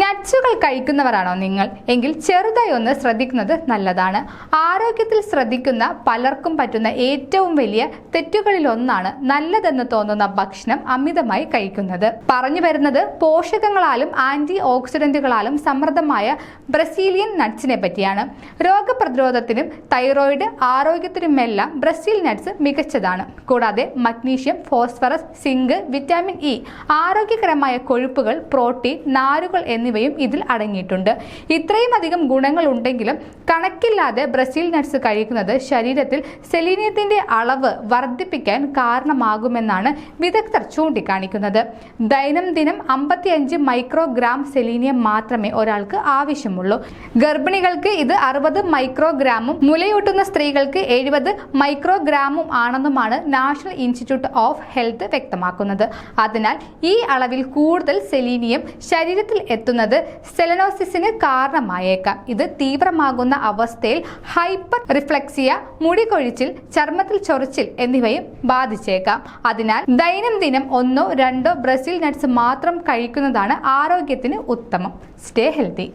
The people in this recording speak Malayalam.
നട്സുകൾ കഴിക്കുന്നവരാണോ നിങ്ങൾ? എങ്കിൽ ചെറുതായി ഒന്ന് ശ്രദ്ധിക്കുന്നത് നല്ലതാണ്. ആരോഗ്യത്തിൽ ശ്രദ്ധിക്കുന്ന പലർക്കും പറ്റുന്ന ഏറ്റവും വലിയ തെറ്റുകളിൽ ഒന്നാണ് നല്ലതെന്ന് തോന്നുന്ന ഭക്ഷണം അമിതമായി കഴിക്കുന്നത്. പറഞ്ഞു വരുന്നത് പോഷകങ്ങളാലും ആന്റി ഓക്സിഡന്റുകളാലും സമൃദ്ധമായ ബ്രസീലിയൻ നട്സിനെ പറ്റിയാണ്. രോഗപ്രതിരോധത്തിനും തൈറോയിഡ് ആരോഗ്യത്തിനുമെല്ലാം ബ്രസീൽ നട്സ് മികച്ചതാണ്. കൂടാതെ magnesium phosphorus zinc vitamin E ആരോഗ്യകരമായ കൊഴുപ്പുകൾ പ്രോട്ടീൻ നാരുകൾ എന്നിവയും ഇതിൽ അടങ്ങിയിട്ടുണ്ട്. ഇത്രയും അധികം ഗുണങ്ങൾ ഉണ്ടെങ്കിലും കണക്കില്ലാതെ ബ്രസീൽ നട്ട്സ് കഴിക്കുന്നത് ശരീരത്തിൽ സെലീനിയത്തിന്റെ അളവ് വർദ്ധിപ്പിക്കാൻ കാരണമാകുമെന്നാണ് വിദഗ്ധർ ചൂണ്ടിക്കാണിക്കുന്നത്. ദൈനംദിനം അമ്പത്തിയഞ്ച് മൈക്രോഗ്രാം സെലീനിയം മാത്രമേ ഒരാൾക്ക് ആവശ്യമുള്ളൂ. ഗർഭിണികൾക്ക് ഇത് അറുപത് മൈക്രോഗ്രാമും മുലയൂട്ടുന്ന സ്ത്രീകൾക്ക് എഴുപത് മൈക്രോഗ്രാമും ആണെന്നുമാണ് നാഷണൽ ഇൻസ്റ്റിറ്റ്യൂട്ട് ഓഫ് ഹെൽത്ത് വ്യക്തമാക്കുന്നത്. അതിനാൽ ഈ അളവിൽ കൂടുതൽ സെലീനിയം ശരീരത്തിൽ എത്തുന്നത് സെലനോസിസിന് കാരണമായേക്കാം. ഇത് തീവ്രമാകുന്ന അവസ്ഥയിൽ ഹൈപ്പർ റിഫ്ലക്സിയ മുടി കൊഴിച്ചിൽ ചർമ്മത്തിൽ ചൊറിച്ചിൽ എന്നിവയും ബാധിച്ചേക്കാം. അതിനാൽ ദൈനംദിനം ഒന്നോ രണ്ടോ ബ്രസീൽ നട്ട്സ് മാത്രം കഴിക്കുന്നതാണ് ആരോഗ്യത്തിന് ഉത്തമം. Stay healthy.